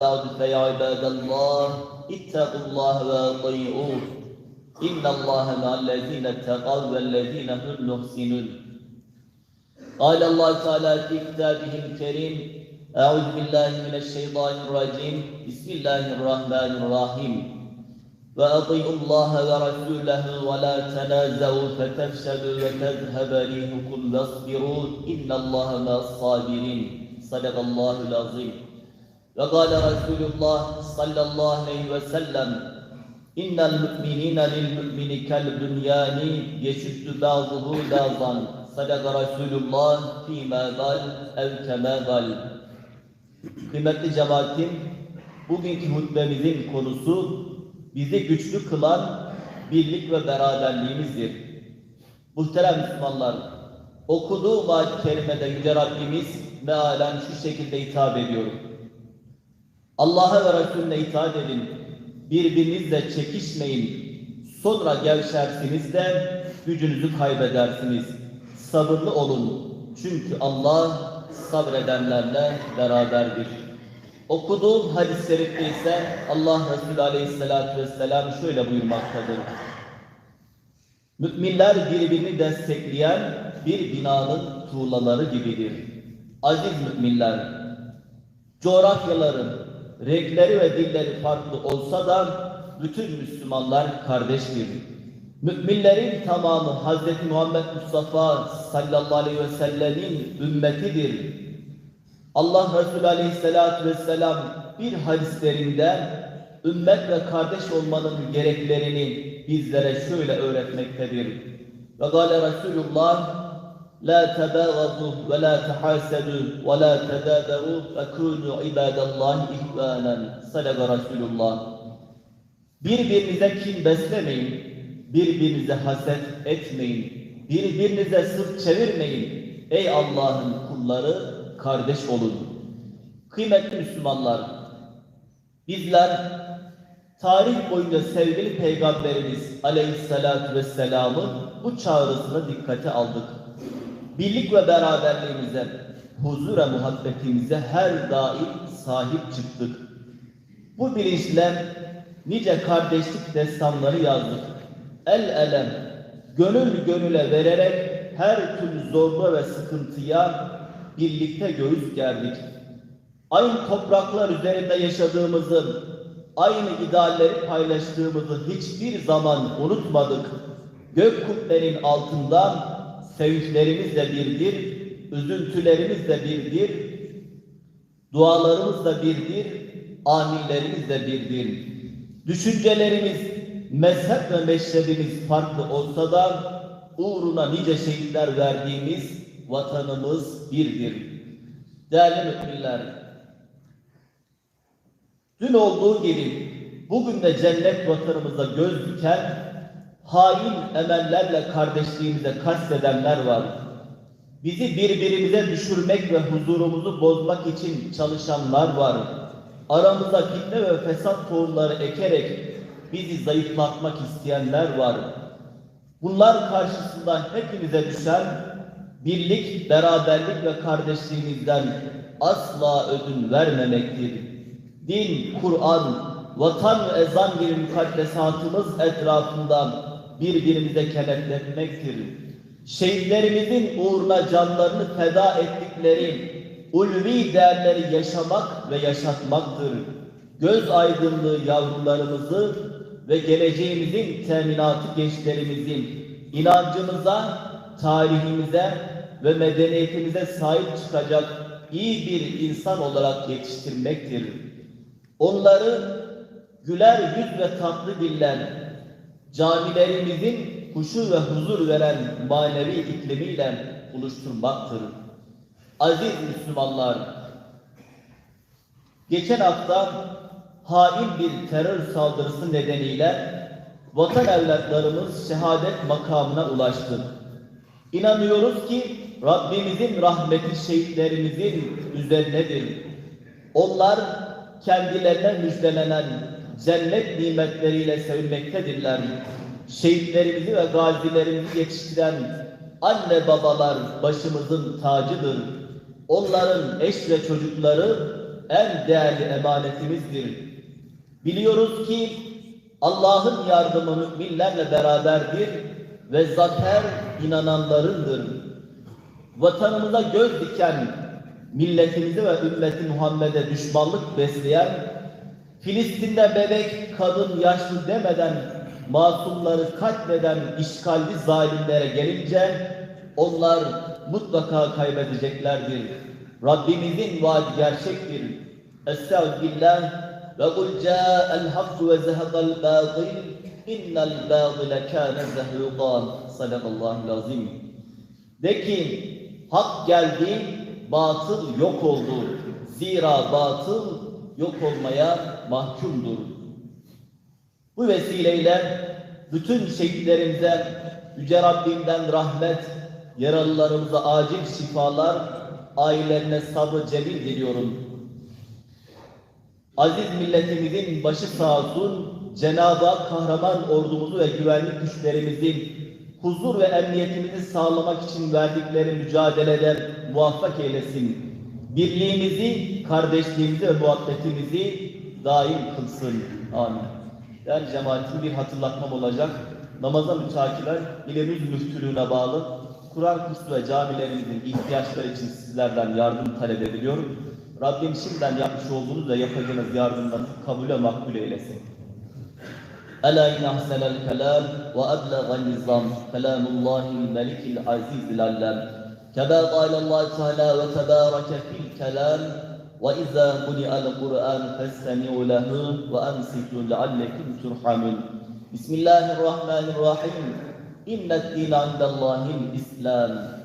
بعد فيا عباد الله اتقوا الله واطيعوه إن الله مع الذين اتقوا والذين هم محسنون قال الله تعالى في كتابه الكريم أعوذ بالله من الشيطان الرجيم بسم الله الرحمن الرحيم وأطيعوا الله ورسوله ولا تنازعوا فتفشلوا وتذهب ريحكم واصبروا إن الله مع الصابرين صدق الله العظيم وقال رسول الله صلى الله عليه وسلم إن المؤمنين للمؤمن كالبنيان يشد بعضه بعضا صدق رسول الله فيما قال أو كما قال Kıymetli cemaatim, bugünkü hutbemizin konusu bizi güçlü kılan birlik ve beraberliğimizdir. Muhterem Müslümanlar, okuduğum ayet-i kerimede Yüce Rabbimiz mealen şu şekilde hitap ediyor. Allah'a ve Resulüne itaat edin, birbirinizle çekişmeyin, sonra gevşersiniz de gücünüzü kaybedersiniz. Sabırlı olun, çünkü Allah sabredenlerle beraberdir. Okuduğum hadis-i şerifte ise Allah Resulü Aleyhisselatü Vesselam şöyle buyurmaktadır. Müminler birbirini destekleyen bir binanın tuğlaları gibidir. Aziz müminler, coğrafyaların, renkleri ve dilleri farklı olsa da bütün Müslümanlar kardeştir. Müminlerin tamamı Hz. Muhammed Mustafa sallallahu aleyhi ve sellemin ümmetidir. Allah Resulü aleyhissalatü vesselam bir hadislerinde ümmet ve kardeş olmanın gereklerini bizlere şöyle öğretmektedir. Ve gâle Resulullah Tebâgazû ve la tehâsedû ve la tedâberû ve kûnû ibâdallâhi ihvânen. Sadaka Resulullah. Birbirinize kin beslemeyin, birbirinize haset etmeyin, birbirinize sırt çevirmeyin. Ey Allah'ın kulları, kardeş olun. Kıymetli Müslümanlar, bizler tarih boyunca sevgili Peygamberimiz Aleyhisselatü Vesselam'ın bu çağrısına dikkate aldık. Birlik ve beraberliğimize, huzur ve muhabbetimize her daim sahip çıktık. Bu bilinçle nice kardeşlik destanları yazdık. El elem, gönül gönüle vererek her türlü zorluğa ve sıkıntıya birlikte göğüs gerdik. Aynı topraklar üzerinde yaşadığımızı, aynı idealleri paylaştığımızı hiçbir zaman unutmadık. Gök kubbenin altından sevinçlerimiz de birdir, üzüntülerimiz de birdir, dualarımız da birdir, aminlerimiz de birdir. Düşüncelerimiz, mezhep ve meşrebimiz farklı olsa da uğruna nice şehitler verdiğimiz vatanımız birdir. Değerli müminler, dün olduğu gibi bugün de cennet vatanımıza göz diken hain emellerle kardeşliğimize kastedenler var. Bizi birbirimize düşürmek ve huzurumuzu bozmak için çalışanlar var. Aramıza fitne ve fesat tohumları ekerek bizi zayıflatmak isteyenler var. Bunlar karşısında hepimize düşen birlik, beraberlik ve kardeşliğimizden asla ödün vermemektir. Din, Kur'an, vatan ve ezan gibi mukaddesatımız etrafından birbirimize kenetlenmektir. Şehitlerimizin uğruna canlarını feda ettikleri ulvi değerleri yaşamak ve yaşatmaktır. Göz aydınlığı yavrularımızı ve geleceğimizin teminatı gençlerimizin inancımıza, tarihimize ve medeniyetimize sahip çıkacak iyi bir insan olarak yetiştirmektir. Onları güler yüz ve tatlı dillen, camilerimizin huşu ve huzur veren manevi iklimiyle buluşturmaktır. Aziz Müslümanlar, geçen hafta hain bir terör saldırısı nedeniyle vatan evlatlarımız şehadet makamına ulaştı. İnanıyoruz ki Rabbimizin rahmeti şehitlerimizin üzerinedir. Onlar kendilerine müjdelenen cennet nimetleriyle sevinmektedirler. Şehitlerimizi ve gazilerimizi yetiştiren anne babalar başımızın tacıdır. Onların eş ve çocukları en değerli emanetimizdir. Biliyoruz ki Allah'ın yardımı müminlerle beraberdir ve zafer inananlarındır. Vatanımıza göz diken, milletimizi ve ümmeti Muhammed'e düşmanlık besleyen, Filistin'de bebek, kadın, yaşlı demeden masumları katleden işgalci zalimlere gelince onlar mutlaka kaybedeceklerdir. Rabbimizin vaadi gerçektir. Estağfirullah ve kul ca'al hakku ve zehaqal batil innel batile kâne zehuqan. Sadakallahu azim. De ki hak geldi, batıl yok oldu. Zira batıl yok olmaya mahkumdur. Bu vesileyle bütün şehitlerimize Yüce Rabbimden rahmet, yaralılarımıza acil şifalar, ailelerine sabrı cemil diliyorum. Aziz milletimizin başı sağ olsun, Cenab-ı Hak kahraman ordumuzu ve güvenlik güçlerimizin huzur ve emniyetimizi sağlamak için verdikleri mücadeleden muvaffak eylesin birliğimizi, kardeşliğimizi ve muhabbetimizi daim kılsın. Amin. Değerli cemaatin bir hatırlatmam olacak. Namaza mütakiler ilerimiz müftülüğüne bağlı Kur'an kursu ve camilerimizin ihtiyaçları için sizlerden yardım talep ediliyorum. Rabbim şimdiden yapmış olduğunuz ve yapacağınız yardımdan kabule makbul eylesin. Ela in ahsenel kelam ve ablagan nizam kelamullahil melikil azizil allem. كما قال الله تعالى وتبارك في الكلام وإذا قرئ القرآن فاستمعوا له وأنصتوا لعلكم ترحمون. بسم الله الرحمن الرحيم. إن الدين عند الله الإسلام.